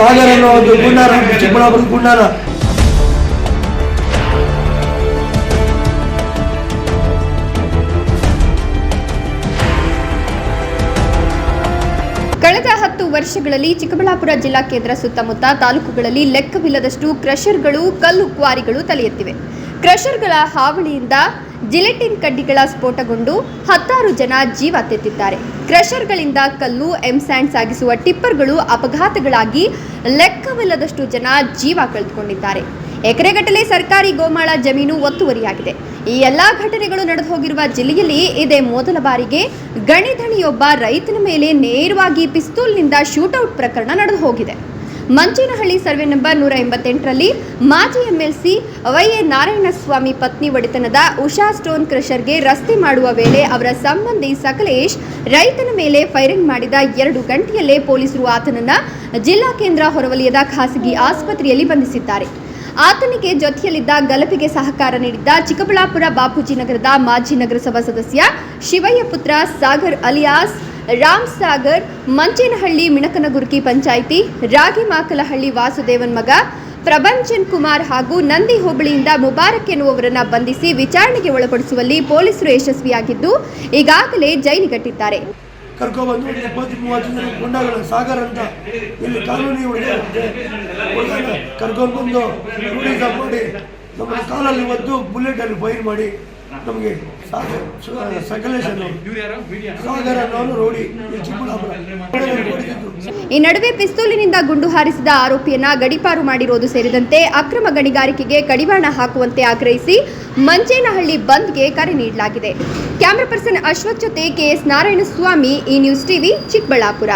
ಸಾಗರ್ ಅನ್ನೋದು ಗುಂಡಾರ ಚಿಕ್ಕಬಳ್ಳಾಪುರ ಗುಂಡಾರ. ಕಳೆದ ಹತ್ತು ವರ್ಷಗಳಲ್ಲಿ ಚಿಕ್ಕಬಳ್ಳಾಪುರ ಜಿಲ್ಲಾ ಕೇಂದ್ರ ಸುತ್ತಮುತ್ತ ತಾಲೂಕುಗಳಲ್ಲಿ ಲೆಕ್ಕವಿಲ್ಲದಷ್ಟು ಕ್ರಷರ್ಗಳು ಕಲ್ಲು ಕ್ವಾರಿಗಳು ತಲೆ ಎತ್ತಿವೆ ಕ್ರಷರ್ಗಳ ಹಾವಳಿಯಿಂದ ಜಿಲೆಟಿನ್ ಕಡ್ಡಿಗಳ ಸ್ಫೋಟಗೊಂಡು ಹತ್ತಾರು ಜನ ಜೀವ ತೆತ್ತಿದ್ದಾರೆ. ಕ್ರಷರ್ಗಳಿಂದ ಕಲ್ಲು ಎಂಸ್ಯಾಂಡ್ ಸಾಗಿಸುವ ಟಿಪ್ಪರ್ಗಳು ಅಪಘಾತಗಳಾಗಿ ಲೆಕ್ಕವಿಲ್ಲದಷ್ಟು ಜನ ಜೀವ ಕಳೆದುಕೊಂಡಿದ್ದಾರೆ. ಎಕರೆಗಟ್ಟಲೆ ಸರ್ಕಾರಿ ಗೋಮಾಳ ಜಮೀನು ಒತ್ತುವರಿಯಾಗಿದೆ. ಈ ಎಲ್ಲಾ ಘಟನೆಗಳು ನಡೆದು ಹೋಗಿರುವ ಜಿಲ್ಲೆಯಲ್ಲಿ ಇದೇ ಮೊದಲ ಬಾರಿಗೆ ಗಣಿಧಣಿಯೊಬ್ಬ ರೈತನ ಮೇಲೆ ನೇರವಾಗಿ ಪಿಸ್ತೂಲ್ನಿಂದ ಶೂಟೌಟ್ ಪ್ರಕರಣ ನಡೆದು ಹೋಗಿದೆ ಮಂಚೇನಹಳ್ಳಿ ಸರ್ವೆ ನಂಬರ್ ನೂರ ಎಂಬತ್ತೆಂಟರಲ್ಲಿ ಮಾಜಿ ಎಂಎಲ್ಸಿ ಎ ನಾರಾಯಣಸ್ವಾಮಿ ಪತ್ನಿ ಒಡೆತನದ ಉಷಾ ಸ್ಟೋನ್ ಕ್ರಷರ್ಗೆ ರಸ್ತೆ ಮಾಡುವ ವೇಳೆ ಅವರ ಸಂಬಂಧಿ ಸಕಲೇಶ್ ರೈತನ ಮೇಲೆ ಫೈರಿಂಗ್ ಮಾಡಿದ ಎರಡು ಗಂಟೆಯಲ್ಲೇ ಪೊಲೀಸರು ಆತನನ್ನು ಜಿಲ್ಲಾ ಕೇಂದ್ರ ಹೊರವಲಯದ ಖಾಸಗಿ ಆಸ್ಪತ್ರೆಯಲ್ಲಿ ಬಂಧಿಸಿದ್ದಾರೆ. ಆತನಿಗೆ ಜೊತೆಯಲ್ಲಿದ್ದ ಗಲಭೆಗೆ ಸಹಕಾರ ನೀಡಿದ್ದ ಚಿಕ್ಕಬಳ್ಳಾಪುರ ಬಾಪೂಜಿ ನಗರದ ಮಾಜಿ ನಗರಸಭಾ ಸದಸ್ಯ ಶಿವಯ್ಯ ಪುತ್ರ ಸಾಗರ್ ಅಲಿಯಾಸ್ ರಾಮ್ ಸಾಗರ್, ಮಂಚೇನಹಳ್ಳಿ ಮಿಣಕನಗುರ್ಕಿ ಪಂಚಾಯಿತಿ, ರಾಗಿಮಾಕಲಹಳ್ಳಿ ವಾಸುದೇವನ್ ಮಗ, ಪ್ರಭಂಜನ್ ಕುಮಾರ್ ಹಾಗೂ ನಂದಿ ಹೋಬಳಿಯಿಂದ ಮುಬಾರಕ್ ಎನ್ನುವವರನ್ನು ಬಂಧಿಸಿ ವಿಚಾರಣೆಗೆ ಒಳಪಡಿಸುವಲ್ಲಿ ಪೊಲೀಸರು ಯಶಸ್ವಿಯಾಗಿದ್ದು, ಈಗಾಗಲೇ ಜೈಲಿಗಟ್ಟಿದ್ದಾರೆ. ಕರ್ಕೊಬಂದು ಇಪ್ಪತ್ತು ಮೂವತ್ತು ಜನ ಗುಂಡಾಗಳು ಸಾಗರ್ ಅಂತ ಇಲ್ಲಿ ಹುಡುಗನ ಕರ್ಕೊಂಡು ಬಂದು ಮಾಡಿ ನಮ್ಮ ಕಾಲಲ್ಲಿ ಒದ್ದು ಬುಲೆಟಲ್ಲಿ ಫೈರ್ ಮಾಡಿ ನಮಗೆ ಈ ಚಿಕ್ಕಬಳ್ಳಾಪುರ. ಈ ನಡುವೆ ಪಿಸ್ತೂಲಿನಿಂದ ಗುಂಡು ಹಾರಿಸಿದ ಆರೋಪಿಯನ್ನ ಗಡಿಪಾರು ಮಾಡಿರೋದು ಸೇರಿದಂತೆ ಅಕ್ರಮ ಗಣಿಗಾರಿಕೆಗೆ ಕಡಿವಾಣ ಹಾಕುವಂತೆ ಆಗ್ರಹಿಸಿ ಮಂಜೇನಹಳ್ಳಿ ಬಂದ್ಗೆ ಕರೆ ನೀಡಲಾಗಿದೆ. ಕ್ಯಾಮರಾ ಪರ್ಸನ್ ಅಶ್ವಥ್ ಜೊತೆ ಕೆಎಸ್ ನಾರಾಯಣಸ್ವಾಮಿ ಈ ನ್ಯೂಸ್ ಟಿವಿ ಚಿಕ್ಕಬಳ್ಳಾಪುರ.